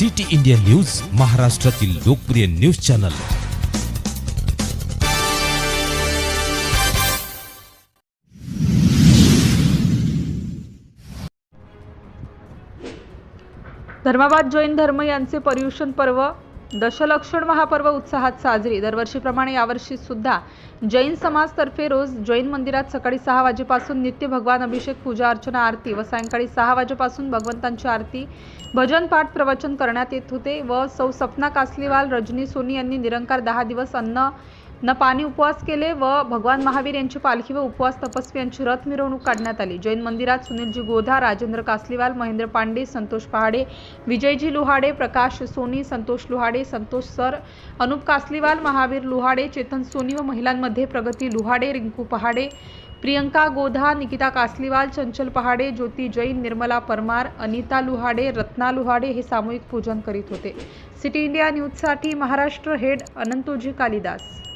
City India news महाराष्ट्रातील लोकप्रिय news channel. Dharmabad Jain धर्म यांचे पर्युषण पर्व दशलक्षण महापर्व उत्साहात साजरी. दरवर्षीप्रमाणे यावर्षी सुद्धा जैन समाजतर्फे रोज जैन मंदिरात सकाळी सहा वाजेपासून नित्य भगवान अभिषेक पूजा अर्चना आरती व सायंकाळी सहा वाजेपासून भगवंतांची आरती भजन पाठ प्रवचन करण्यात येत होते व सौ सपना कासलीवाल रजनी सोनी यांनी निरंकार दहा दिवस अन्न न पाणी उपवास केले व भगवान महावीर यांची पालखी व उपवास तपस्वी यांची रथ मिरवणूक काढण्यात आली. जैन मंदिरात सुनीलजी गोधा राजेंद्र कासलीवाल महेंद्र पांडे संतोष पहाडे विजयजी लुहाडे प्रकाश सोनी संतोष लुहाडे संतोष सर अनुप कासलीवाल महावीर लुहाडे चेतन सोनी व महिलांमध्ये प्रगती लुहाडे रिंकू पहाडे प्रियंका गोधा निकिता कासलीवाल चंचल पहाडे ज्योती जैन निर्मला परमार अनिता लुहाडे रत्ना लुहाडे हे सामूहिक पूजन करीत होते. सिटी इंडिया न्यूजसाठी महाराष्ट्र हेड अनंतोजी कालिदास.